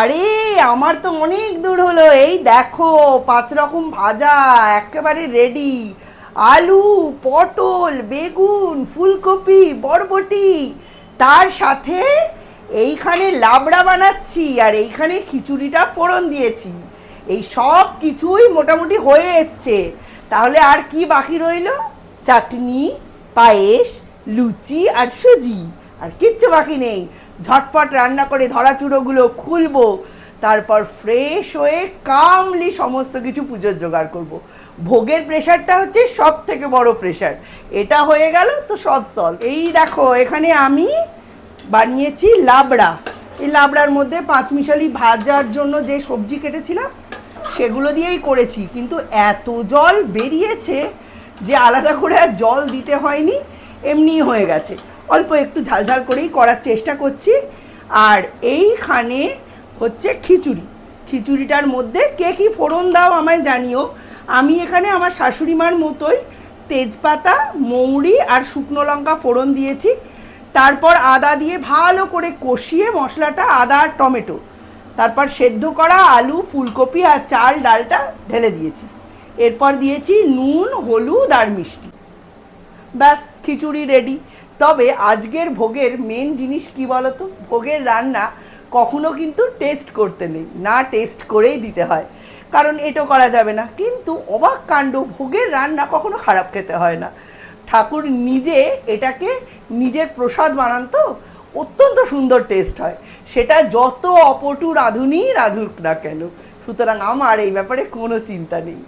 আরে, আমার তো অনেক দূর হলো। এই দেখো, পাঁচ রকম ভাজা, একেবারে রেডি আলু, পটল, বেগুন, ফুলকপি, বরবটি। তার সাথে এইখানে লাবড়া বানাচ্ছি, আর এইখানে খিচুড়িটা ফোড়ন দিয়েছি। এই সব কিছুই মোটামুটি হয়ে এসছে। তাহলে আর কি বাকি রইল? চাটনি, পায়েস, লুচি আর সুজি। আর কিচ্ছু বাকি নেই। ঝটপট রান্না করে ধরা চুড়োগুলো খুলবো, তারপর ফ্রেশ হয়ে কামলি সমস্ত কিছু পুজোর জোগাড় করব। ভোগের প্রেশারটা হচ্ছে সব থেকে বড় প্রেশার এটা হয়ে গেল তো সব সলভ এই দেখো, এখানে আমি বানিয়েছি লাবড়া। এই লাবড়ার মধ্যে পাঁচমিশালি ভাজার জন্য যে সবজি কেটেছিলাম, সেগুলো দিয়েই করেছি। কিন্তু এত জল বেরিয়েছে যে আলাদা করে আর জল দিতে হয়নি, এমনিই হয়ে গেছে। অল্প একটু ঝালঝাল করেই করার চেষ্টা করছি। আর এইখানে হচ্ছে খিচুড়ি। খিচুড়িটার মধ্যে কে কী ফোড়ন দাও আমায় জানিও। আমি এখানে আমার শাশুড়ি মার মতোই তেজপাতা, মৌরি আর শুকনো লঙ্কা ফোড়ন দিয়েছি। তারপর আদা দিয়ে ভালো করে কষিয়ে মশলাটা, আদা আর টমেটো। তারপর সেদ্ধ করা আলু, ফুলকপি আর চাল, ডালটা ঢেলে দিয়েছি। এরপর দিয়েছি নুন, হলুদ আর মিষ্টি। ব্যাস, খিচুড়ি রেডি তবে আজকের ভোগের মেন জিনিস কি বলতো? ভোগের রান্না কখনো কিন্তু টেস্ট করতে নেই। না টেস্ট করেই দিতে হয়। কারণ এটো করা যাবে না। কিন্তু অবাক কাণ্ড, ভোগের রান্না কখনো খারাপ খেতে হয় না। ঠাকুর নিজে এটাকে নিজের প্রসাদ বানান তো, অত্যন্ত সুন্দর টেস্ট হয়। সেটা যত অপটু রাঁধুনি রাঁধুক না কেন। সুতরাং আমার এই ব্যাপারে কোনো চিন্তা নেই।